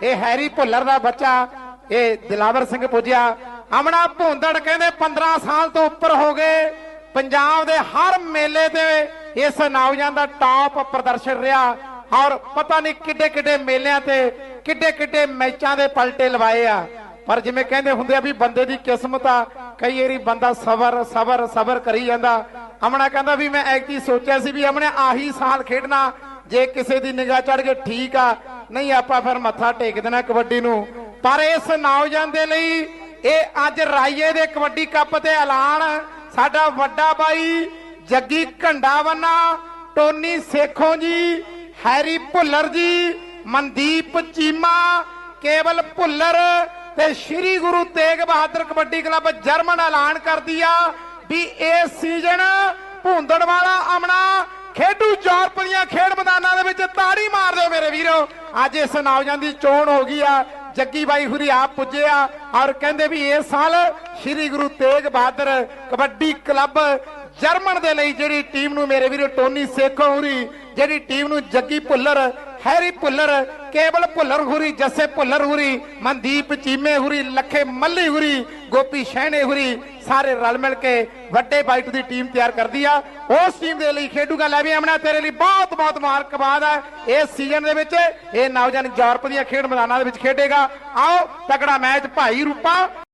ਇਹ ਹੈਰੀ ਭੁੱਲਰ ਦਾ ਬੱਚਾ, ਇਹ ਦਿਲਾਵਰ ਸਿੰਘ ਪੁੱਜਿਆ। ਅਮਣਾ ਭੁੰਦੜ ਕਹਿੰਦੇ 15 ਸਾਲ ਤੋਂ ਉੱਪਰ ਹੋ ਗਏ। ਪੰਜਾਬ ਦੇ ਹਰ ਮੇਲੇ ਤੇ ਇਸ ਨੌਜਵਾਨ ਦਾ ਟਾਪ ਪ੍ਰਦਰਸ਼ਨ ਰਿਹਾ। ਔਰ ਪਤਾ ਨਹੀਂ ਕਿੱਡੇ ਕਿੱਡੇ ਮੇਲਿਆਂ ਤੇ ਕਿੱਡੇ ਕਿੱਡੇ ਮੈਚਾਂ ਦੇ ਪਲਟੇ ਲਵਾਏ ਆ। ਪਰ ਜਿਵੇਂ ਕਹਿੰਦੇ ਹੁੰਦੇ ਆ ਵੀ ਬੰਦੇ ਦੀ ਕਿਸਮਤ ਆ, ਕਈ ਵਾਰੀ ਬੰਦਾ ਸਬਰ ਸਬਰ ਸਬਰ ਕਰੀ ਜਾਂਦਾ। ਅਮਣਾ ਕਹਿੰਦਾ ਵੀ ਮੈਂ ਐਕਟੀ ਸੋਚਿਆ ਸੀ ਵੀ ਅਮਣੇ ਆਹੀ ਸਾਲ ਖੇਡਣਾ, ਜੇ ਕਿਸੇ ਦੀ ਨਿਗਾਹ ਚੜ ਕੇ ਠੀਕ ਆ ਨਹੀਂ ਆਪਾਂ ਫਿਰ ਮੱਥਾ ਟੇਕ ਦੇਣਾ ਕਬੱਡੀ ਨੂੰ। ਪਰ ਇਸ ਨੌਜਵਾਨ ਦੇ ਲਈ ਇਹ ਅੱਜ ਰਾਈਏ ਦੇ ਕਬੱਡੀ ਕੱਪ ਤੇ ਐਲਾਨ। ਸਾਡਾ ਵੱਡਾ ਬਾਈ ਜੱਗੀ ਘੰਡਾਵੰਨਾ ਟੋਨੀ ਸੇਖੋਂ ਜੀ, ਹੈਰੀ ਭੁੱਲਰ ਜੀ, ਮਨਦੀਪ ਚੀਮਾ, ਕੇਵਲ ਭੁੱਲਰ ਤੇ ਸ੍ਰੀ ਗੁਰੂ ਤੇਗ ਬਹਾਦਰ ਕਬੱਡੀ ਕਲੱਬ ਜਰਮਨ ਐਲਾਨ ਕਰਦੀ ਆ ਵੀ ਇਸ ਸੀਜ਼ਨ ਭੁੰਦੜ ਵਾਲਾ ਅਮਣਾ ਖੇਡੂ ਯੂਰਪ ਦੀਆਂ ਖੇਡ ਮੈਦਾਨਾਂ ਦੇ ਵਿੱਚ ਤਾੜੀ ਮਾਰ ਦਿਓ ਮੇਰੇ ਵੀਰੋ। ਅੱਜ ਇਸ ਨੌਜਵਾਨ ਦੀ ਚੋਣ ਹੋ ਗਈ ਆ। ਜੱਗੀ ਬਾਈ ਹੁਰੀ ਆਪ ਪੁੱਜੇ ਆ ਔਰ ਕਹਿੰਦੇ ਵੀ ਇਸ ਸਾਲ ਸ੍ਰੀ ਗੁਰੂ ਤੇਗ ਬਹਾਦਰ ਕਬੱਡੀ ਕਲੱਬ ਜਰਮਨ ਦੇ ਲਈ ਜਿਹੜੀ ਟੀਮ ਨੂੰ ਮੇਰੇ ਵੀਰੋ, ਟੋਨੀ ਸੇਖੋ ਹੁਰੀ, ਜਿਹੜੀ ਟੀਮ ਨੂੰ ਜੱਗੀ ਭੁੱਲਰ ਹੈਰੀ ਭੁੱਲਰ, ਕੇਵਲ ਭੁੱਲਰ ਹੁਰੀ, ਜੱਸੇ ਭੁੱਲਰ ਹੁਰੀ, ਮਨਦੀਪ ਚੀਮੇ ਹੁਰੀ, ਲੱਖੇ ਮੱਲੀ ਹੁਰੀ, ਗੋਪੀ ਸ਼ਹਿਣੇ ਹੁਰੀ, ਸਾਰੇ ਰਲ ਮਿਲ ਕੇ ਵੱਡੇ ਬਾਈਟ ਦੀ ਟੀਮ ਤਿਆਰ ਕਰਦੀ ਆ। ਉਸ ਟੀਮ ਦੇ ਲਈ ਖੇਡੂਗਾ ਲੈ ਵੀ ਆਮਣਾ, ਤੇਰੇ ਲਈ ਬਹੁਤ ਬਹੁਤ ਮੁਬਾਰਕਬਾਦ ਹੈ ਇਸ ਸੀਜ਼ਨ ਦੇ ਵਿੱਚ ਇਹ ਨੌਜਵਾਨ ਯੂਰਪ ਦੀਆਂ ਖੇਡ ਮੈਦਾਨਾਂ ਦੇ ਵਿੱਚ ਖੇਡੇਗਾ। ਆਓ, ਤਕੜਾ ਮੈਚ, ਭਾਈ ਰੂਪਾ।